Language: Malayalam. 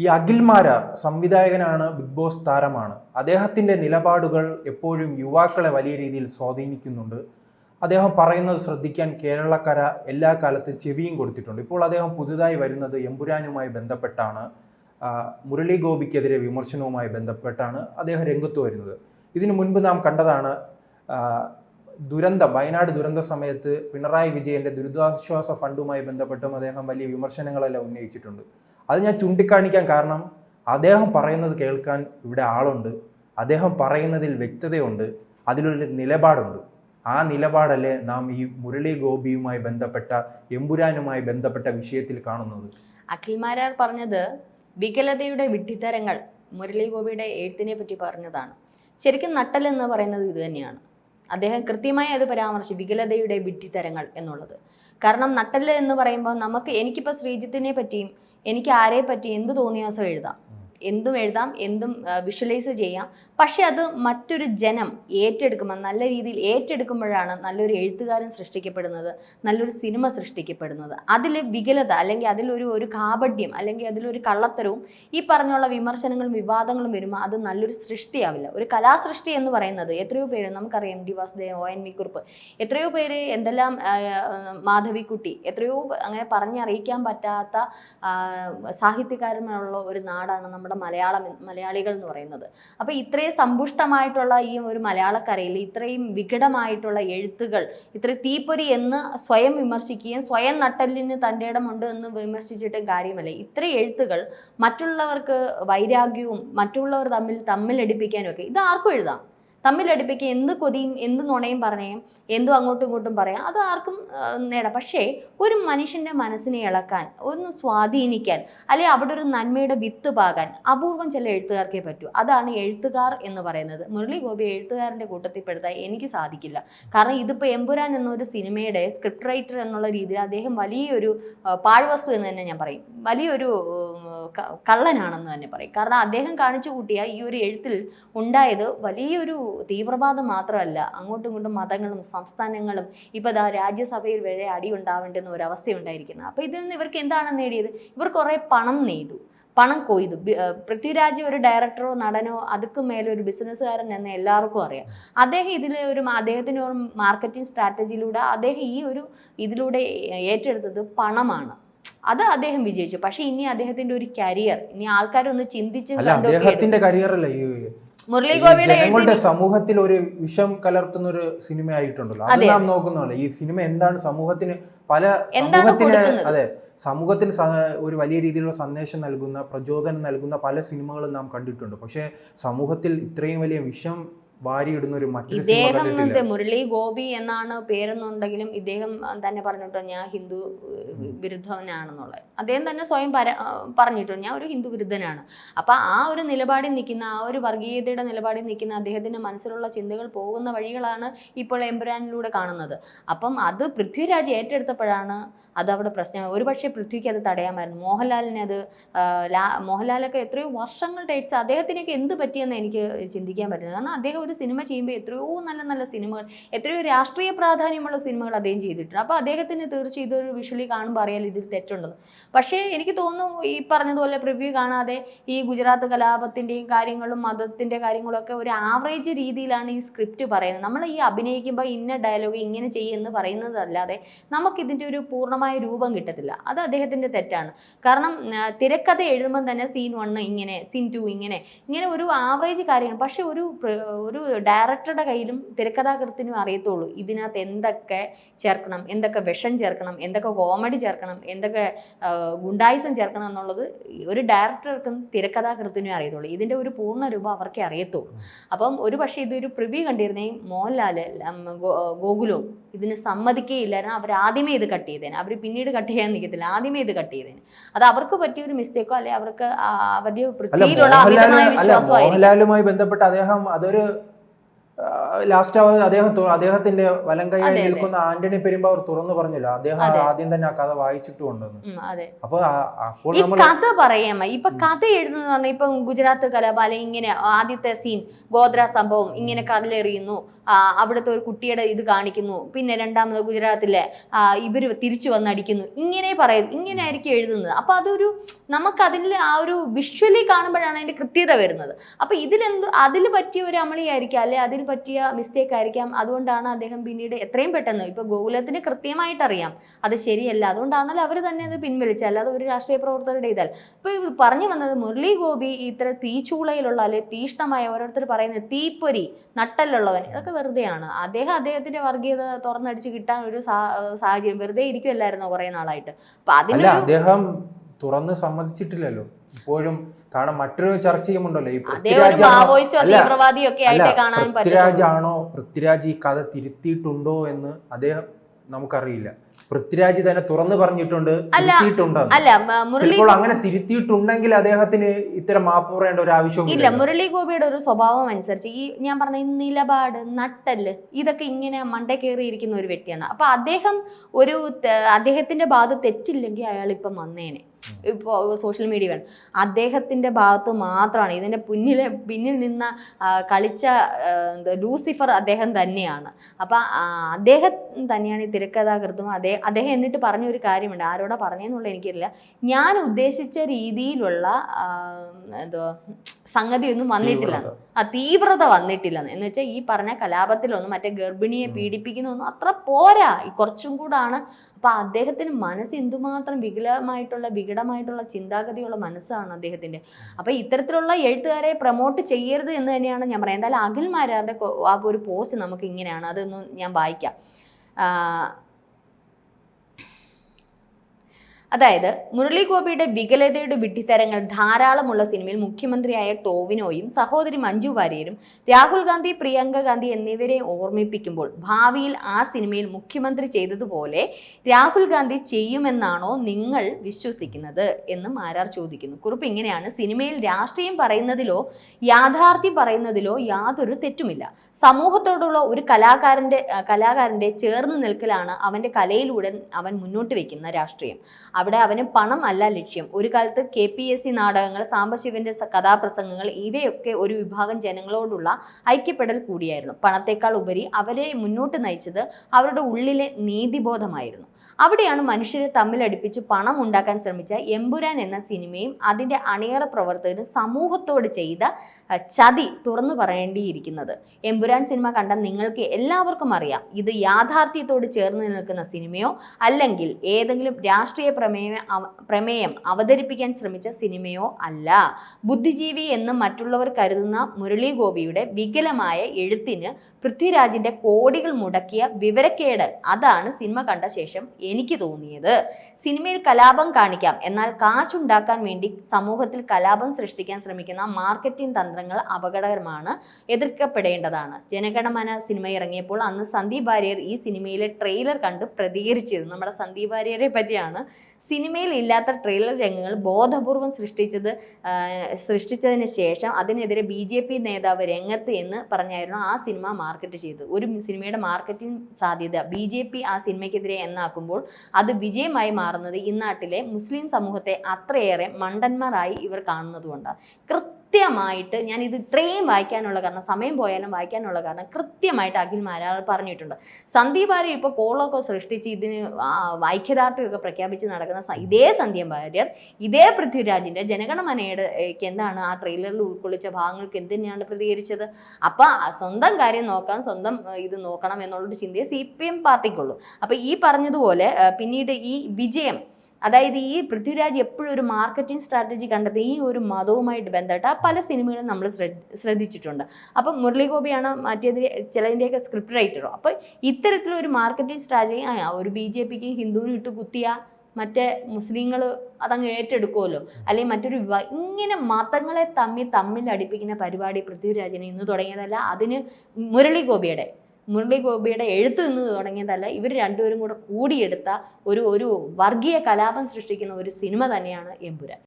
ഈ അഖിൽമാര സംവിധായകനാണ് ബിഗ് ബോസ് താരമാണ്. അദ്ദേഹത്തിന്റെ നിലപാടുകൾ എപ്പോഴും യുവാക്കളെ വലിയ രീതിയിൽ സ്വാധീനിക്കുന്നുണ്ട്. അദ്ദേഹം പറയുന്നത് ശ്രദ്ധിക്കാൻ കേരളക്കര എല്ലാ കാലത്തും ചെവിയും കൊടുത്തിട്ടുണ്ട്. ഇപ്പോൾ അദ്ദേഹം പുതുതായി വരുന്നത് എമ്പുരാനുമായി ബന്ധപ്പെട്ടാണ്. മുരളി ഗോപിക്കെതിരെ വിമർശനവുമായി ബന്ധപ്പെട്ടാണ് അദ്ദേഹം രംഗത്ത് വരുന്നത്. ഇതിനു മുൻപ് നാം കണ്ടതാണ് ദുരന്തം വയനാട് ദുരന്ത സമയത്ത് പിണറായി വിജയന്റെ ദുരിതാശ്വാസ ഫണ്ടുമായി ബന്ധപ്പെട്ടും അദ്ദേഹം വലിയ വിമർശനങ്ങളെല്ലാം ഉന്നയിച്ചിട്ടുണ്ട്. അത് ഞാൻ ചൂണ്ടിക്കാണിക്കാൻ കാരണം അദ്ദേഹം പറയുന്നത് കേൾക്കാൻ ഇവിടെ ആളുണ്ട്. അദ്ദേഹം പറയുന്നതിൽ വ്യക്തതയുണ്ട്. അതിലൊരു നിലപാടുണ്ട്. ആ നിലപാടല്ലേ നാം ഈ മുരളി ഗോപിയുമായി ബന്ധപ്പെട്ട എമ്പുരാനുമായി ബന്ധപ്പെട്ട വിഷയത്തിൽ കാണുന്നത്? അഖിൽമാരാർ പറഞ്ഞത് വികലതയുടെ വിഡ്ഢിത്തരങ്ങൾ മുരളി ഗോപിയുടെ എഴുത്തിനെ പറ്റി പറഞ്ഞതാണ്. ശരിക്കും നട്ടൽ എന്ന് പറയുന്നത് ഇത് തന്നെയാണ്. അദ്ദേഹം കൃത്യമായി അത് പരാമർശിച്ചു വികലതയുടെ വിഡ്ഢിത്തരങ്ങൾ എന്നുള്ളത്. കാരണം നട്ടൽ എന്ന് പറയുമ്പോൾ നമുക്ക് എനിക്കിപ്പോൾ ശ്രീജിത്തിനെ പറ്റിയും എനിക്ക് ആരെ പറ്റി എന്ത് തോന്നിയാസോ എഴുതാം എന്തും എഴുതാം എന്തും വിഷ്വലൈസ് ചെയ്യാം. പക്ഷെ അത് മറ്റൊരു ജനം ഏറ്റെടുക്കുമ്പോൾ നല്ല രീതിയിൽ ഏറ്റെടുക്കുമ്പോഴാണ് നല്ലൊരു എഴുത്തുകാരൻ സൃഷ്ടിക്കപ്പെടുന്നത് നല്ലൊരു സിനിമ സൃഷ്ടിക്കപ്പെടുന്നത്. അതിൽ വികലത അല്ലെങ്കിൽ അതിലൊരു ഒരു കാപഡ്യം അല്ലെങ്കിൽ അതിലൊരു കള്ളത്തരവും ഈ പറഞ്ഞുള്ള വിമർശനങ്ങളും വിവാദങ്ങളും വരുമ്പോൾ അത് നല്ലൊരു സൃഷ്ടിയാവില്ല. ഒരു കലാസൃഷ്ടി എന്ന് പറയുന്നത് എത്രയോ പേര് നമുക്കറിയാം D Vasudevan O N V Kurup എത്രയോ പേര് എന്തെല്ലാം മാധവിക്കുട്ടി എത്രയോ അങ്ങനെ പറഞ്ഞറിയിക്കാൻ പറ്റാത്ത സാഹിത്യകാരന്മാരുള്ള ഒരു നാടാണ് നമ്മുടെ മലയാളം മലയാളികൾ എന്ന് പറയുന്നത്. അപ്പോൾ ഇത്രയും സമ്പുഷ്ടമായിട്ടുള്ള ഈ ഒരു മലയാളക്കരയിൽ ഇത്രയും വികടമായിട്ടുള്ള എഴുത്തുകൾ ഇത്ര തീപ്പൊരി എന്ന് സ്വയം വിമർശിക്കുകയും സ്വയം നട്ടലിന് തന്റെ ഇടമുണ്ട് എന്ന് വിമർശിച്ചിട്ടും കാര്യമല്ല. ഇത്രയും എഴുത്തുകൾ മറ്റുള്ളവർക്ക് വൈരാഗ്യവും മറ്റുള്ളവർ തമ്മിൽ തമ്മിലടിപ്പിക്കാനും ഒക്കെ ഇത് ആർക്കും എഴുതാം? തമ്മിലടിപ്പിക്കുക എന്ത് കൊതിയും എന്ത് നുണയും പറയാം എന്തും അങ്ങോട്ടും ഇങ്ങോട്ടും പറയാം അത് ആർക്കും നേടാം. പക്ഷേ ഒരു മനുഷ്യന്റെ മനസ്സിനെ ഇളക്കാൻ ഒന്ന് സ്വാധീനിക്കാൻ അല്ലെങ്കിൽ അവിടെ ഒരു നന്മയുടെ വിത്ത് പാകാൻ അപൂർവം ചില എഴുത്തുകാർക്കേ പറ്റൂ. അതാണ് എഴുത്തുകാർ എന്ന് പറയുന്നത്. മുരളി ഗോപി എഴുത്തുകാരന്റെ കൂട്ടത്തിൽ പെടുത്താൻ എനിക്ക് സാധിക്കില്ല. കാരണം ഇതിപ്പോൾ എമ്പുരാൻ എന്നൊരു സിനിമയുടെ സ്ക്രിപ്റ്റ് റൈറ്റർ എന്നുള്ള രീതിയിൽ അദ്ദേഹം വലിയൊരു പാഴ്വസ്തു എന്ന് തന്നെ ഞാൻ പറയും. വലിയൊരു കള്ളനാണെന്ന് തന്നെ പറയും. കാരണം അദ്ദേഹം കാണിച്ചു കൂട്ടിയ ഈ ഒരു എഴുത്തിൽ ഉണ്ടായത് വലിയൊരു തീവ്രവാദം മാത്രമല്ല അങ്ങോട്ടും ഇങ്ങോട്ടും മതങ്ങളും സംസ്ഥാനങ്ങളും ഇപ്പോൾ ഇതാ രാജ്യസഭയിൽ വരെ അടി ഉണ്ടാവേണ്ടുന്ന ഒരു അവസ്ഥയുണ്ടായിരിക്കുന്നത് അപ്പോൾ ഇതിൽ നിന്ന് ഇവർക്ക് എന്താണ് നേടിയത്? ഇവർ കുറേ പണം നെയ്തു. പണം കൊയ്തു. പൃഥ്വിരാജ് ഒരു ഡയറക്ടറോ നടനോ അതുക്ക് മേലെ ഒരു ബിസിനസ്സുകാരൻ എന്ന് എല്ലാവർക്കും അറിയാം. അദ്ദേഹം ഇതിൽ ഒരു അദ്ദേഹത്തിന്റെ ഒരു മാർക്കറ്റിംഗ് സ്ട്രാറ്റജിയിലൂടെ അദ്ദേഹം ഈ ഒരു ഇതിലൂടെ ഏറ്റെടുത്തത് പണമാണ്. അത് അദ്ദേഹം വിജയിച്ചു. പക്ഷെ ഇനി അദ്ദേഹത്തിന്റെ ഒരു കരിയർ ഇനി ആൾക്കാരൊന്ന് ചിന്തിച്ച് അദ്ദേഹത്തിന്റെ കരിയറല്ല മുരളി ഗോപിയുടെ സമൂഹത്തിൽ ഒരു വിഷം കലർത്തുന്ന ഒരു സിനിമ ആയിട്ടുണ്ടല്ലോ അത് നാം നോക്കുന്നുള്ളൂ ഈ സിനിമ എന്താണ് സമൂഹത്തിന് പല സമൂഹത്തിന് അതെ സമൂഹത്തിന് ഒരു വലിയ രീതിയിലുള്ള സന്ദേശം നൽകുന്ന പ്രചോദനം നൽകുന്ന പല സിനിമകളും നാം കണ്ടിട്ടുണ്ട്. പക്ഷേ സമൂഹത്തിൽ ഇത്രയും വലിയ വിഷം വാരിയിടുന്ന ഒരു ഇദ്ദേഹം മുരളി ഗോപി എന്നാണ് പേരെന്നുണ്ടെങ്കിലും ഇദ്ദേഹം തന്നെ പറഞ്ഞിട്ടുണ്ട് ഞാൻ ഹിന്ദു വിരുദ്ധനാണെന്നുള്ളത്. അദ്ദേഹം തന്നെ സ്വയം പര പറഞ്ഞിട്ടുണ്ട് ഞാൻ ഒരു ഹിന്ദു വിരുദ്ധനാണ്. അപ്പൊ ആ ഒരു നിലപാടിൽ നിൽക്കുന്ന ആ ഒരു വർഗീയതയുടെ നിലപാടിൽ നിൽക്കുന്ന അദ്ദേഹത്തിന്റെ മനസ്സിലുള്ള ചിന്തകൾ പോകുന്ന വഴികളാണ് ഇപ്പോൾ എംബ്രാനിലൂടെ കാണുന്നത്. അപ്പം അത് പൃഥ്വിരാജ് ഏറ്റെടുത്തപ്പോഴാണ് അത് പ്രശ്നമായി. പ്രശ്നം ഒരുപക്ഷെ പൃഥ്വിക്ക് അത് തടയാമായിരുന്നു. മോഹൻലാലിനെ അത് മോഹൻലാലൊക്കെ എത്രയോ വർഷങ്ങൾ ഡേറ്റ്സ് അദ്ദേഹത്തിനൊക്കെ എന്ത് പറ്റിയെന്ന് എനിക്ക് ചിന്തിക്കാൻ പറ്റുന്നത് കാരണം അദ്ദേഹം ഒരു സിനിമ ചെയ്യുമ്പോൾ എത്രയോ നല്ല നല്ല സിനിമകൾ എത്രയോ രാഷ്ട്രീയ പ്രാധാന്യമുള്ള സിനിമകൾ അദ്ദേഹം ചെയ്തിട്ടുണ്ട്. അപ്പോൾ അദ്ദേഹത്തിന് തീർച്ചയായും ഇതൊരു വിഷ്വലി കാണുമ്പോൾ അറിയാൻ ഇതിൽ തെറ്റുണ്ടെന്ന് പക്ഷേ എനിക്ക് തോന്നുന്നു ഈ പറഞ്ഞതുപോലെ പ്രിവ്യൂ കാണാതെ ഈ ഗുജറാത്ത് കലാപത്തിന്റെയും കാര്യങ്ങളും മതത്തിന്റെ കാര്യങ്ങളൊക്കെ ഒരു ആവറേജ് രീതിയിലാണ് ഈ സ്ക്രിപ്റ്റ് പറയുന്നത്. നമ്മൾ ഈ അഭിനയിക്കുമ്പോൾ ഇന്ന ഡയലോഗ് ഇങ്ങനെ ചെയ്യുമെന്ന് പറയുന്നതല്ലാതെ നമുക്കിതിന്റെ ഒരു പൂർണമായ രൂപം കിട്ടത്തില്ല. അത് അദ്ദേഹത്തിന്റെ തെറ്റാണ്. കാരണം തിരക്കഥ എഴുതുമ്പം തന്നെ സീൻ വണ്ണ് ഇങ്ങനെ സീൻ ടു ഇങ്ങനെ ഇങ്ങനെ ഒരു ആവറേജ് കാര്യമാണ്. പക്ഷെ ഒരു ഒരു ഡയറക്ടറുടെ കയ്യിലും തിരക്കഥാകൃത്തിനും അറിയത്തുള്ളൂ. ഇതിനകത്ത് എന്തൊക്കെ ചേർക്കണം എന്തൊക്കെ വിഷം ചേർക്കണം എന്തൊക്കെ കോമഡി ചേർക്കണം എന്തൊക്കെ ഗുണ്ടായുസം ചേർക്കണം എന്നുള്ളത് ഒരു ഡയറക്ടർക്കും തിരക്കഥാകൃത്തിനും അറിയത്തുള്ളൂ. ഇതിന്റെ ഒരു പൂർണ രൂപം അവർക്കേ അറിയത്തുള്ളൂ. അപ്പം ഒരു പക്ഷേ ഇതൊരു പ്രിവ്യൂ കണ്ടിരുന്നെങ്കിൽ മോഹൻലാൽ ഗോകുലവും ഇതിന് സമ്മതിക്കുകയില്ലായിരുന്നു അവർ ആദ്യമേ ഇത് കട്ട് ചെയ്തേനെ. അവർ പിന്നീട് കട്ട് ചെയ്യാൻ നിൽക്കത്തില്ല ആദ്യമേ ഇത് കട്ട് ചെയ്തതിന് അത് അവർക്ക് പറ്റിയ ഒരു മിസ്റ്റേക്കോ അല്ലെ? അവർക്ക് അവരുടെ വൃത്തിയിലുള്ള അമിതമായ വിശ്വാസമായിരിക്കും. മോഹൻലാലുമായി ബന്ധപ്പെട്ട് അദ്ദേഹം അതൊരു ലാസ്റ്റ് അദ്ദേഹം അദ്ദേഹത്തിന്റെ വലം കൈയായി അതെ, അതെ. നിൽക്കുന്ന ആന്റണി പെരുമ്പാവൂർ തുറന്നു പറഞ്ഞല്ലോ അദ്ദേഹം ആദ്യം തന്നെ ആ കഥ വായിച്ചിട്ടുണ്ടെന്ന് അപ്പൊ അപ്പോൾ കഥ പറയാമ ഇപ്പൊ കഥ എഴുതുന്ന പറഞ്ഞാൽ ഇപ്പൊ ഗുജറാത്ത് കലാപാല ഇങ്ങനെ ആദ്യത്തെ സീൻ ഗോത്ര സംഭവം ഇങ്ങനെ കടലെറിയുന്നു അവിടുത്തെ ഒരു കുട്ടിയുടെ ഇത് കാണിക്കുന്നു പിന്നെ രണ്ടാമത് ഗുജറാത്തിലെ ഇവർ തിരിച്ചു വന്നടിക്കുന്നു ഇങ്ങനെ പറയും ഇങ്ങനെ ആയിരിക്കും എഴുതുന്നത്. അപ്പൊ അതൊരു നമുക്ക് അതിൽ ആ ഒരു വിഷ്വലി കാണുമ്പോഴാണ് അതിന്റെ കൃത്യത വരുന്നത്. അപ്പൊ ഇതിലെന്തോ അതിൽ പറ്റിയ ഒരു അമളിയായിരിക്കാം അല്ലെ അതിൽ പറ്റിയ മിസ്റ്റേക്ക് ആയിരിക്കാം. അതുകൊണ്ടാണ് അദ്ദേഹം പിന്നീട് എത്രയും പെട്ടെന്ന് ഇപ്പൊ ഗോകുലത്തിന് കൃത്യമായിട്ട് അറിയാം അത് ശരിയല്ല. അതുകൊണ്ടാണല്ലോ അവർ തന്നെ അത് പിൻവലിച്ചത്. അല്ലാതെ ഒരു രാഷ്ട്രീയ പ്രവർത്തകരുടെ ഇതല്ല. ഇപ്പൊ പറഞ്ഞു വന്നത് മുരളി ഗോപി ഇത്ര തീച്ചൂളയിലുള്ള അല്ലെ തീഷ്ണമായ ഓരോരുത്തർ പറയുന്ന തീപ്പൊരി നട്ടലുള്ളവൻ ഇതൊക്കെ വെറുതെയാണ്. അദ്ദേഹം അദ്ദേഹത്തിന്റെ വർഗീയത തുറന്നടിച്ച് കിട്ടാൻ ഒരു സാഹചര്യം വെറുതെ ഇരിക്കുമല്ലായിരുന്നോ കുറെ നാളായിട്ട്. അപ്പൊ അതിന് അദ്ദേഹം തുറന്ന് സമ്മതിച്ചിട്ടില്ലല്ലോ. ഇപ്പോഴും കാരണം മറ്റൊരു ഈ ഒക്കെ അല്ല കാണാൻ പൃഥ്വിരാജ് ആണോ പൃഥ്വിരാജ് ഈ കഥ തിരുത്തിയിട്ടുണ്ടോ എന്ന് അദ്ദേഹം നമുക്കറിയില്ല. പൃഥ്വിരാജ് തന്നെ തുറന്നു പറഞ്ഞിട്ടുണ്ട് ചിലപ്പോൾ അങ്ങനെ തിരുത്തിയിട്ടുണ്ടെങ്കിൽ അദ്ദേഹത്തിന് ഇത്തരം മാപ്പ് പറയേണ്ട ഒരു ആവശ്യം ഇല്ല മുരളി ഗോപിയുടെ ഒരു സ്വഭാവം അനുസരിച്ച് ഈ ഞാൻ പറഞ്ഞ ഈ നിലപാട് നട്ടൽ ഇതൊക്കെ ഇങ്ങനെ മണ്ട കയറിയിരിക്കുന്ന ഒരു വ്യക്തിയാണ്. അപ്പൊ അദ്ദേഹം ഒരു അദ്ദേഹത്തിന്റെ ഭാഗത്ത് തെറ്റില്ലെങ്കിൽ അയാൾ ഇപ്പം വന്നേനെ. ഇപ്പോൾ സോഷ്യൽ മീഡിയ വേണം. അദ്ദേഹത്തിന്റെ ഭാഗത്ത് മാത്രമാണ് ഇതിന്റെ പിന്നിലെ പിന്നിൽ നിന്ന കളിച്ച എന്താ ലൂസിഫർ അദ്ദേഹം തന്നെയാണ്. അപ്പം അദ്ദേഹം തന്നെയാണ് ഈ തിരക്കഥാകൃത്തും. അദ്ദേഹം അദ്ദേഹം എന്നിട്ട് പറഞ്ഞ ഒരു കാര്യമുണ്ട്. ആരോടാ പറഞ്ഞതെന്നുള്ള എനിക്കറിയില്ല. ഞാൻ ഉദ്ദേശിച്ച രീതിയിലുള്ള എന്തോ സംഗതി സംഗതിയൊന്നും വന്നിട്ടില്ല. ആ തീവ്രത വന്നിട്ടില്ല. എന്ന് വെച്ചാൽ ഈ പറഞ്ഞ കലാപത്തിലൊന്നും മറ്റേ ഗർഭിണിയെ. പീഡിപ്പിക്കുന്നൊന്നും അത്ര പോരാ. ഈ കുറച്ചും കൂടാണ് അപ്പൊ അദ്ദേഹത്തിന് മനസ്സ് എന്തുമാത്രം വികലമായിട്ടുള്ള വികടമായിട്ടുള്ള ചിന്താഗതിയുള്ള മനസ്സാണ് അദ്ദേഹത്തിന്റെ. അപ്പോൾ ഇത്തരത്തിലുള്ള എഴുത്തുകാരെ പ്രൊമോട്ട് ചെയ്യരുത് എന്ന് തന്നെയാണ് ഞാൻ പറയുന്നത്. എന്തായാലും അഖിൽ ആ ഒരു പോസ്റ്റ് നമുക്ക് ഇങ്ങനെയാണ് അതൊന്നും ഞാൻ വായിക്കാം ആ, അതായത് മുരളി ഗോപിയുടെ വികലതയുടെ വിഡ്ഢിത്തരങ്ങൾ ധാരാളമുള്ള സിനിമയിൽ മുഖ്യമന്ത്രിയായ ടോവിനോയും സഹോദരി മഞ്ജു വാര്യരും രാഹുൽ ഗാന്ധി പ്രിയങ്ക ഗാന്ധി എന്നിവരെ ഓർമ്മിപ്പിക്കുമ്പോൾ ഭാവിയിൽ ആ സിനിമയിൽ മുഖ്യമന്ത്രി ചെയ്തതുപോലെ രാഹുൽ ഗാന്ധി ചെയ്യുമെന്നാണോ നിങ്ങൾ വിശ്വസിക്കുന്നത് എന്നും ആരാർ ചോദിക്കുന്നു. കുറിപ്പ് ഇങ്ങനെയാണ്. സിനിമയിൽ രാഷ്ട്രീയം പറയുന്നതിലോ യാഥാർത്ഥ്യം പറയുന്നതിലോ യാതൊരു തെറ്റുമില്ല. സമൂഹത്തോടുള്ള ഒരു കലാകാരന്റെ കലാകാരന്റെ ചേർന്ന് നിൽക്കലാണ് അവന്റെ കലയിലൂടെ അവൻ മുന്നോട്ട് വയ്ക്കുന്ന രാഷ്ട്രീയം. അവിടെ അവന് പണം അല്ല ലക്ഷ്യം. ഒരു കാലത്ത് കെ പി എസ് സി നാടകങ്ങൾ സാംബശിവന്റെ കഥാപ്രസംഗങ്ങൾ ഇവയൊക്കെ ഒരു വിഭാഗം ജനങ്ങളോടുള്ള ഐക്യപ്പെടൽ കൂടിയായിരുന്നു. പണത്തെക്കാൾ ഉപരി അവരെ മുന്നോട്ട് നയിച്ചത് അവരുടെ ഉള്ളിലെ നീതിബോധമായിരുന്നു. അവിടെയാണ് മനുഷ്യരെ തമ്മിലടിപ്പിച്ച് പണം ഉണ്ടാക്കാൻ ശ്രമിച്ച എമ്പുരാൻ എന്ന സിനിമയും അതിന്റെ അണിയറ പ്രവർത്തകരും സമൂഹത്തോട് ചെയ്ത ചതി തുറന്നു പറയേണ്ടിയിരിക്കുന്നത്. എമ്പുരാൻ സിനിമ കണ്ട നിങ്ങൾക്ക് എല്ലാവർക്കും അറിയാം. ഇത് യാഥാർത്ഥ്യത്തോട് ചേർന്ന് നിൽക്കുന്ന സിനിമയോ അല്ലെങ്കിൽ ഏതെങ്കിലും രാഷ്ട്രീയ പ്രമേയ പ്രമേയം അവതരിപ്പിക്കാൻ ശ്രമിച്ച സിനിമയോ അല്ല. ബുദ്ധിജീവി എന്ന് മറ്റുള്ളവർ കരുതുന്ന മുരളി ഗോപിയുടെ വികലമായ എഴുത്തിന് പൃഥ്വിരാജിന്റെ കോടികൾ മുടക്കിയ വിവരക്കേട് അതാണ് സിനിമ കണ്ട ശേഷം എനിക്ക് തോന്നിയത്. സിനിമയിൽ കലാപം കാണിക്കാം. എന്നാൽ കാശുണ്ടാക്കാൻ വേണ്ടി സമൂഹത്തിൽ കലാപം സൃഷ്ടിക്കാൻ ശ്രമിക്കുന്ന മാർക്കറ്റിംഗ് തന്ത്രങ്ങൾ അപകടകരമാണ് എതിർക്കപ്പെടേണ്ടതാണ്. ജനഗണമന സിനിമ ഇറങ്ങിയപ്പോൾ അന്ന് സന്ദീപ് വാര്യർ ഈ സിനിമയിലെ ട്രെയിലർ കണ്ട് പ്രതികരിച്ചിരുന്നു. നമ്മുടെ സന്ദീപ് വാര്യരെ പറ്റിയാണ്. സിനിമയിൽ ഇല്ലാത്ത ട്രെയിലർ രംഗങ്ങൾ ബോധപൂർവം സൃഷ്ടിച്ചത് സൃഷ്ടിച്ചതിന് ശേഷം അതിനെതിരെ ബി ജെ പി നേതാവ് രംഗത്ത് എന്ന് പറഞ്ഞായിരുന്നു ആ സിനിമ മാർക്കറ്റ് ചെയ്തത്. ഒരു സിനിമയുടെ മാർക്കറ്റിംഗ് സാധ്യത ബി ജെ പി ആ സിനിമയ്ക്കെതിരെ എന്നാക്കുമ്പോൾ അത് വിജയമായി മാറുന്നത് ഇന്നാട്ടിലെ മുസ്ലിം സമൂഹത്തെ അത്രയേറെ മണ്ടന്മാരായി ഇവർ കാണുന്നതുകൊണ്ടാണ്. കൃത്യമായിട്ട് ഞാൻ ഇത് ഇത്രയും വായിക്കാനുള്ള കാരണം സമയം പോയാലും വായിക്കാനുള്ള കാരണം കൃത്യമായിട്ട് അഖിൽ മാരാൾ പറഞ്ഞിട്ടുണ്ട്. സന്ദീപ് വാര്യർ ഇപ്പോൾ കോളൊക്കെ സൃഷ്ടിച്ച് ഇതിന് ഐക്യദാർഢ്യമൊക്കെ പ്രഖ്യാപിച്ച് നടക്കുന്ന ഇതേ സന്ധ്യം വാര്യർ ഇതേ പൃഥ്വിരാജിന്റെ ജനഗണമനയുടെ ഏക്ക് എന്താണ് ആ ട്രെയിലറിൽ ഉൾക്കൊള്ളിച്ച ഭാഗങ്ങൾക്ക് എന്തിനാണ് പ്രതികരിച്ചത്? അപ്പം സ്വന്തം കാര്യം നോക്കാൻ സ്വന്തം ഇത് നോക്കണം എന്നുള്ളൊരു ചിന്തയെ സി പി എം പാർട്ടിക്കുള്ളൂ. അപ്പം ഈ പറഞ്ഞതുപോലെ പിന്നീട് ഈ വിജയം അതായത് ഈ പൃഥ്വിരാജ് എപ്പോഴും ഒരു മാർക്കറ്റിംഗ് സ്ട്രാറ്റജി കണ്ടത് ഈ ഒരു മതവുമായിട്ട് ബന്ധപ്പെട്ട പല സിനിമകളും നമ്മൾ ശ്രദ്ധിച്ചിട്ടുണ്ട്. അപ്പം മുരളി ഗോപിയാണ് മറ്റേതിന്റെ ചിലതിന്റെയൊക്കെ സ്ക്രിപ്റ്റ് റൈറ്ററോ അപ്പോൾ ഇത്തരത്തിലൊരു മാർക്കറ്റിംഗ് സ്ട്രാറ്റജി ആ ഒരു ബി ജെ പിക്ക് ഹിന്ദുവിനും ഇട്ട് കുത്തിയ മറ്റേ മുസ്ലിങ്ങൾ അതങ്ങ് ഏറ്റെടുക്കുമല്ലോ അല്ലെങ്കിൽ മറ്റൊരു വിവാഹം ഇങ്ങനെ മതങ്ങളെ തമ്മിൽ തമ്മിൽ അടിപ്പിക്കുന്ന പരിപാടി പൃഥ്വിരാജിന് ഇന്ന് തുടങ്ങിയതല്ല. അതിന് മുരളി ഗോപിയുടെ മുരളി ഗോപിയുടെ എഴുത്ത് നിന്ന് തുടങ്ങിയതല്ല ഇവർ രണ്ടുപേരും കൂടെ കൂടിയെടുത്ത ഒരു ഒരു വർഗീയ കലാപം സൃഷ്ടിക്കുന്ന ഒരു സിനിമ തന്നെയാണ് എമ്പുരാൻ.